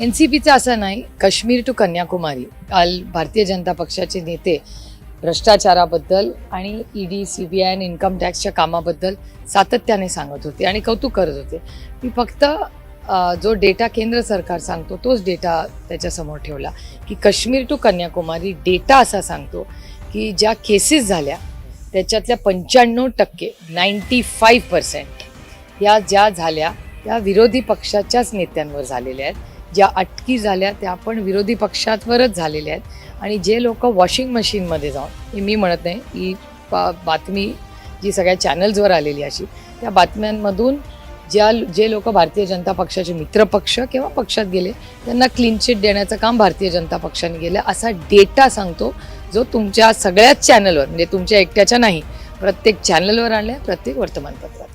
N C पीचं असं नाही Kashmir to Kanyakumari काल भारतीय जनता पक्षाचे नेते भ्रष्टाचाराबद्दल आणि ईडी सी बी आय आणि इन्कम टॅक्सच्या कामाबद्दल सातत्याने सांगत होते आणि कौतुक करत होते. मी फक्त जो डेटा केंद्र सरकार सांगतो तोच डेटा त्याच्यासमोर ठेवला की काश्मीर टू कन्याकुमारी डेटा असा सांगतो की ज्या केसेस झाल्या त्याच्यातल्या पंच्याण्णव टक्के नाईन्टी फाईव्ह पर्सेंट या ज्या झाल्या त्या विरोधी पक्षाच्याच नेत्यांवर झालेल्या आहेत. ज्या अटकी झाल्या त्या पण विरोधी पक्षांवरच झालेल्या आहेत. आणि जे लोक वॉशिंग मशीनमध्ये जाऊन हे मी म्हणत नाही ही बा बातमी जी सगळ्या चॅनल्सवर आलेली अशी त्या बातम्यांमधून ज्या जे लोक भारतीय जनता पक्षाचे मित्रपक्ष किंवा पक्षात गेले त्यांना क्लीन चिट देण्याचं काम भारतीय जनता पक्षाने केलं. असा डेटा सांगतो जो तुमच्या सगळ्याच चॅनलवर म्हणजे तुमच्या एकट्याच्या नाही प्रत्येक चॅनलवर आणल्या प्रत्येक वर्तमानपत्रात.